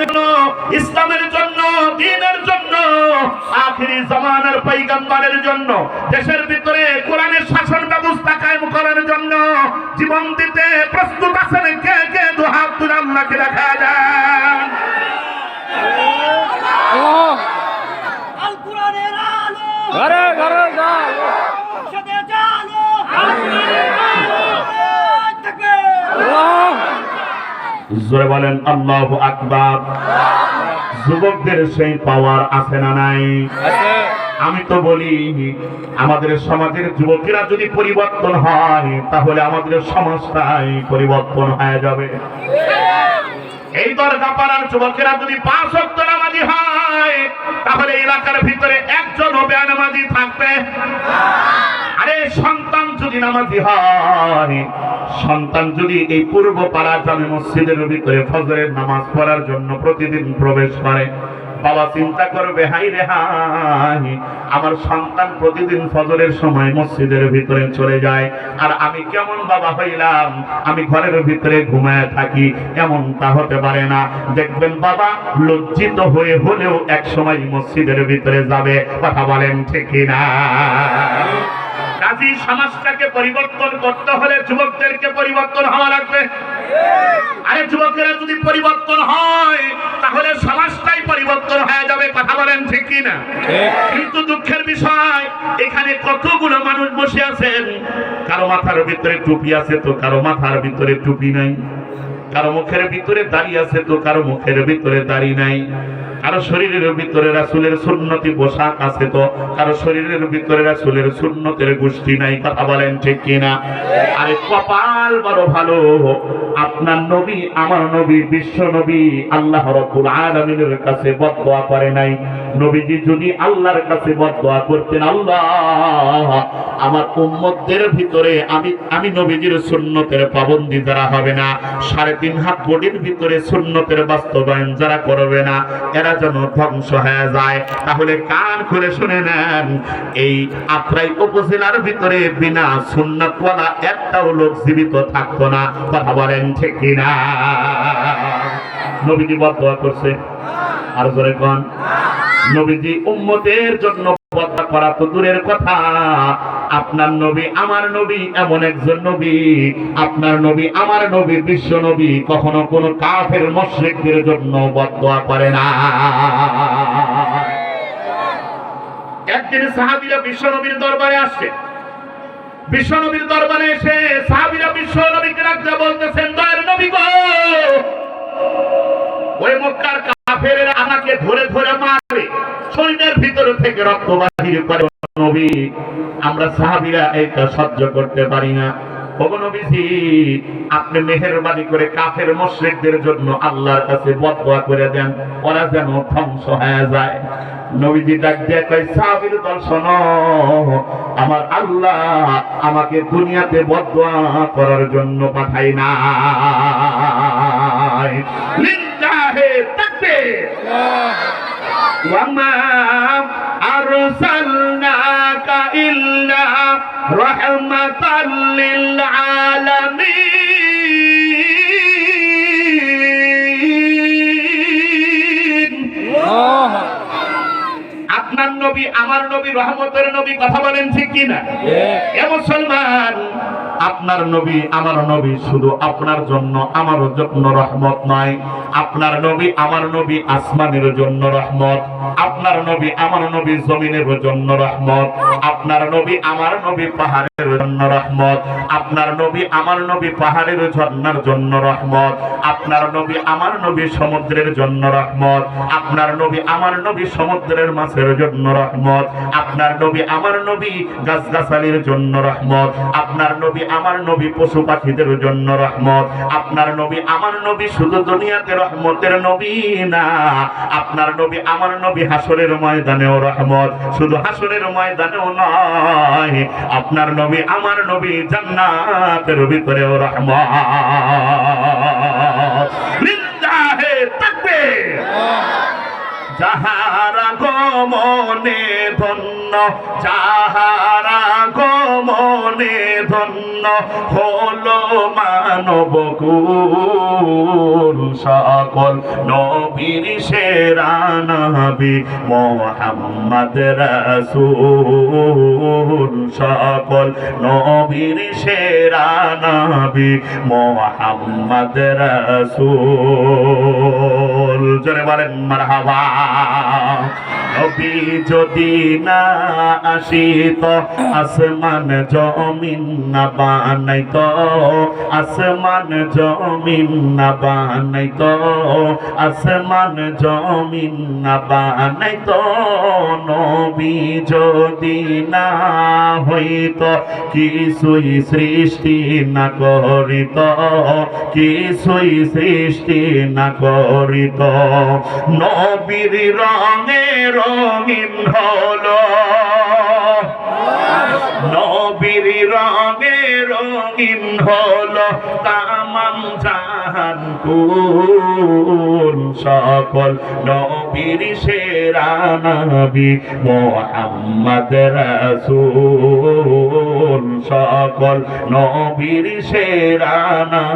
ইসলামের জন্য দিনের জন্য আখিরি জামানার পৈগম্বরের জন্য দেশের ভিতরে কোরআনের শাসন ব্যবস্থা কায়েম করার জন্য জীবন দিতে প্রস্তুত আছেন কে কে? দু হাত তুলে আল্লাহকে দেখা যান আল্লাহ আল। কোরআনের আলো ঘরে। ঘরে যাও সাথে জানো আল কোরআনের আলো থেকে আল্লাহ জোরে বলেন আল্লাহু আকবার। যুবকদের সেই পাওয়ার আছে না নাই? আমি তো বলি আমাদের সমাজের যুবকেরা যদি পরিবর্তন হয় তাহলে আমাদের সমাজটাই পরিবর্তন হয়ে যাবে। এই দরগা পাড়ার যুবকেরা যদি পাঁচ অক্ট নামাজি হয় তাহলে এলাকার ভিতরে একজন বেনামাজি থাকবে। আরে সন্তান যদি নামাজি হয়, সন্তান যদি এই পূর্ব পাড়া জামে মসজিদের ভিতরে ফজরের নামাজ পড়ার জন্য প্রতিদিন প্রবেশ করে, বাবা চিন্তা করবে, হাই রে হাই, আমার সন্তান প্রতিদিন ফজরের সময় মসজিদের ভিতরে চলে যায়, আর আমি কেমন বাবা হইলাম? আমি ঘরের ভিতরে ঘুমায় থাকি, এমনটা হতে পারে না। দেখবেন বাবা লজ্জিত হয়ে হলেও এক সময় মসজিদের ভিতরে যাবে, কথা বলেন ঠিক না কাজী সমাজটাকে পরিবর্তন করতে হলে যুবকদেরকে পরিবর্তন হওয়া লাগবে। আরে যুবকেরা যদি পরিবর্তন হয় তাহলে সমাজটাই পরিবর্তন হয়ে যাবে কথা বলেন ঠিক কি না কিন্তু দুঃখের বিষয় এখানে কতগুলো মানুষ বসে আছেন? কারও মাথার ভিতরে টুপি আছে তো কারও মাথার ভিতরে টুপি নাই। কারও মুখের ভিতরে দাড়ি আছে তো কারও মুখের ভিতরে দাড়ি নাই। কারও শরীরের ভিতরে রাসুলের সুন্নতি পোশাক আছে তো? কারও শরীরের ভিতরে রাসুলের সুন্নতের গোষ্ঠী নাই, কথা বলেন ঠিক কিনা? আরে কপাল বড় ভালো। আপনার নবী, আমার নবী, বিশ্ব নবী, আল্লাহ রব্বুল আলামিনের কাছে বদদোয়া করে নাই। নবীজি যদি আল্লাহর কাছে বদদোয়া করতেন, আল্লাহ, আমার উম্মতদের ভিতরে আমি আমি নবীজির সুন্নতের পাবন্দি যারা হবে না, সাড়ে তিন হাত বডির ভিতরে সুন্নতের বাস্তবায়ন যারা করবে না, এরা যেন ধ্বংস হয়ে যায়, তাহলে কান খুলে শুনে নেন, এই আত্রাই উপজেলার ভিতরে বিনা সুন্নতওয়ালা একটাও লোক জীবিত থাকতো না, কথা বলেন ঠিক কিনা? নবীজি বদদোয়া করছে। আর জোরে কন। নবীজি উম্মতের জন্য বদলা করা তো দূরের কথা। আপনার নবী আমার নবী, এমন একজন নবী। আপনার নবী আমার নবী, বিশ্ব নবী। কখনো কোনো কাফের মুশরিকদের জন্য বদদোয়া করে না। একদিন সাহাবীরা বিশ্ব নবীর দরবারে আসছে। বিশ্ব নবীর দরবারে এসে সাহাবীরা বিশ্ব নবীকে রাখতে বলতেছেন দয়ের নবী গো! ওই মক্কার আমাকে ধরে ধরে মারে শরীরের ভিতরে থেকে রক্ত বাহির করে নবী। আমরা সাহাবিরা এটা সহ্য করতে পারি না। আপনি মেহরবানি করে কাফের জন্য আল্লাহর কাছে করে দেন ওরা যেন ধ্বংস হয়ে যায়। নবীজি ডাক দিয়ে কয় আমার আল্লাহ আমাকে দুনিয়াতে বদয়া করার জন্য পাঠাই না লিল্লাহে তাকবীর। أرسلناك إلا رحمة للعالمين আল্লাহ আপনার নবী আমার নবী রহমতের নবী কথা বলেন ঠিক কিনা এ মুসলমান আপনার নবী আমার নবী শুধু আপনার জন্য আমার জন্য রহমত নয় আপনার নবী আমার নবী আসমানের জন্য রহমত আপনার নবী আমার নবী জমিনের জন্য রহমত। আপনার নবী আমার নবী পাহাড়ের জন্য রহমত। আপনার নবী আমার নবী পাহাড়ের ঝর্ণার জন্য রহমত। আপনার নবী আমার নবী সমুদ্রের জন্য রহমত। আপনার নবী আমার নবী সমুদ্রের মাছের জন্য রহমত। আপনার নবী আমার নবী গাছগাছালির জন্য রহমত। আপনার নবী আমার নবী পশু পাখিদের জন্য রহমত। আপনার নবী আমার নবী শুধু দুনিয়াতে রহমতের নবী না, আপনার নবী আমার নবী হাসরের ময়দানেও রহমত। শুধু হাসরের ময়দানেও নয়, আপনার নবী, আমার নবী জান্নাতের ভিতরেও রহমত। লিল্লাহে তাকবীর। যাহারা গমনে ধন্য, যাহারা গমনে ধন্য জন্য হলো মানব কুল। সকল নবীর সেরা নবী মোহাম্মদ রাসূল। সকল নবীর সেরা নবী মোহাম্মদ রাসূল। জোরে বলেন, মারহাবা। নবী যদি না আসিত আসমান জমিন না বানাইত আসমান জমিন না বানাইত আসমান জমিন না বানাইত নবী যদি না হইত কিছুই সৃষ্টি না করিত কিছুই সৃষ্টি না করিত নবীর রঙে রঙিন হলো। নবীর রঙে রঙিন হলো তামাম জাহান কুল সকল নবীর সেরা নবী মোহাম্মদ রাসূল। সকল নবীর সেরা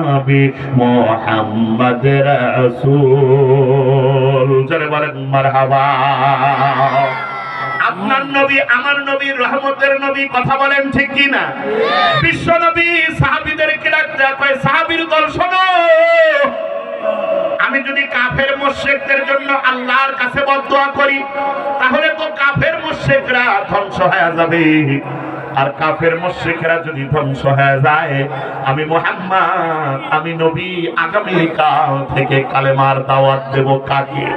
নবী মোহাম্মদ রাসূল। জোরে বলেন, মারহাবা। আপনার নবী, আমার নবী, রহমতের নবী কথা বলেন ঠিক কি না? বিশ্ব নবী সাহাবিদেরকে ডাকতে কয়, সাহাবীর দল, শোনো। আমি যদি কাফের মোশেকদের জন্য আল্লাহর কাছে বদদোয়া করি, তাহলে তো কাফের মোশেকরা ধ্বংস হয়ে যাবে। আর কাফের মোশেকরা যদি ধ্বংস হয়ে যায়, আমি মোহাম্মদ, আমি নবী, আগামীকাল থেকে কালেমার দাওয়াত দেব কাকে?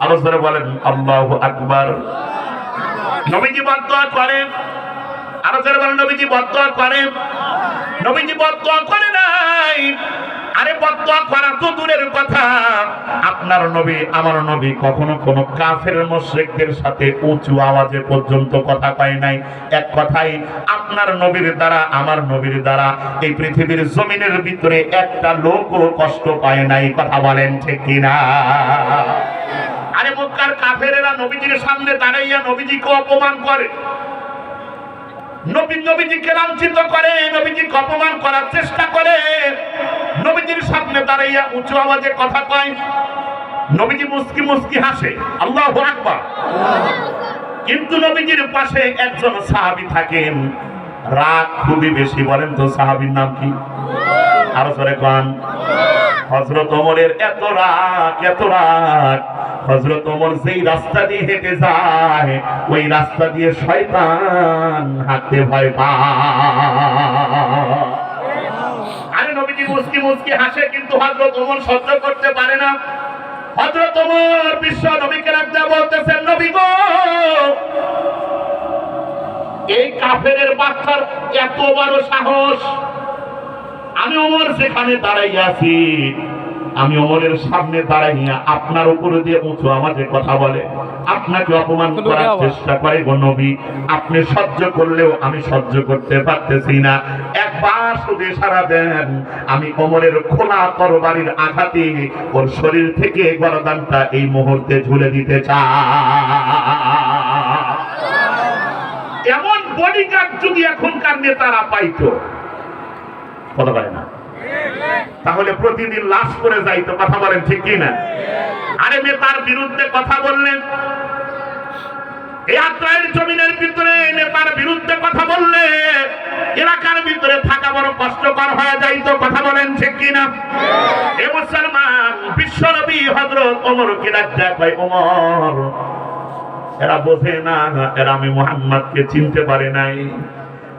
আরও জোরে বলেন, আল্লাহ আকবার। নবীজি বদদোয়া করেন আরও জোরে বলেন, নবীজি বদদোয়া করেন নবীজি বদদোয়া করে নাই। আরে বদদোয়া করা তো দূরের কথা। আপনার নবী, আমার নবী কখনো কোনো কাফের মুশরিকদের সাথে উঁচু আওয়াজে পর্যন্ত কথা কয় নাই। এক কথাই আপনার নবীর দ্বারা, আমার নবীর দ্বারা এই পৃথিবীর জমিনের ভিতরে একটা লোকও কষ্ট পায় নাই। কথা বলেন ঠিক কিনা? আরে মক্কার কাফেরেরা নবীজির সামনে দাঁড়াইয়া নবীজিকে অপমান করে। নবী নবীজিকে লাঞ্ছিত করে, নবীজিকে অপমান করার চেষ্টা করে। নবীজির সামনে দাঁড়াইয়া উঁচু আওয়াজে কথা কয়। নবীজি মুস্কি মুস্কি হাসে, আল্লাহ কিন্তু নবীজির পাশে একজন সাহাবী থাকেন। রাগ খুবই বেশি, বলেন তো সাহাবীর নাম কি? আরও সরে কন। হজরত ওমরের এত রাগ এত রাগ। হজরত ওমর যেই রাস্তা দিয়ে হেঁটে যায়, ওই রাস্তা দিয়ে শয়তান হাঁটতে ভয় পায়। আরে নবীজি মুস্কি মুস্কি হাসে, কিন্তু হজরত ওমর সহ্য করতে পারে না। হজরত ওমর বিশ্ব নবীকে রাখতে বলতেছেন, নবী গো, এই কাফেরের বাচ্চার এত বড় সাহস। আমি ওমর সেখানে দাঁড়াইয়া আছি। আমি ওমরের সামনে দাঁড়াইয়া আপনার উপরে দিয়ে উঁচু আমাদের কথা বলে। আপনাকে অপমান করার চেষ্টা করে গো নবী। আপনি সহ্য করলেও আমি সহ্য করতে পারতেছি না। একবার শুধু সারা দেন আমি ওমরের খোলা তরবারির আঘাতে ওর শরীর থেকে গরদানটা এই মুহূর্তে ঝুলে দিতে চাই। এমন বডিগার্ড যদি এখনকার নেতারা পাইতো কথা বলে না। তাহলে প্রতিদিন লাশ করে যাইতো কথা বলেন ঠিক কি না আরে নেতার বিরুদ্ধে কথা বললেন। জমিনের ভিতরে নেতার বিরুদ্ধে কথা বললে এলাকার ভিতরে থাকা বড় কষ্টকর হয়ে কথা বলেন ঠিক কিনা? এ মুসলমান, বিশ্বনবী ওমর, এরা বোঝে না, এরা আমি মোহাম্মদকে চিনতে পারে নাই।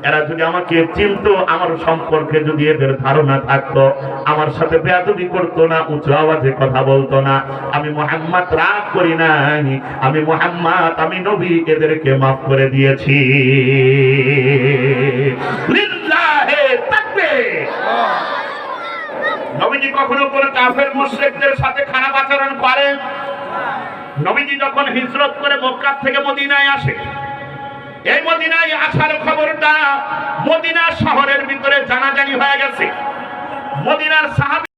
এরা যদি আমাকে চিনতো, আমার সম্পর্কে যদি এদের ধারণা থাকতো, আমার সাথে বেয়াদবি করতো না, উঁচু আওয়াজে কথা বলতো না, আমি মোহাম্মদ রাগ করি নাই, আমি মোহাম্মদ, আমি নবী, এদেরকে মাফ করে দিয়েছি। নবীজি কখনো কোনো কাফের মুশরিকদের সাথে খারাপ আচরণ করেন? নবীজি যখন হিজরত করে মক্কা থেকে মদিনায় আসে এই মদিনায় আসার খবরটা মদিনা শহরের ভিতরে জানাজানি হয়ে গেছে। মদিনার সাহাবী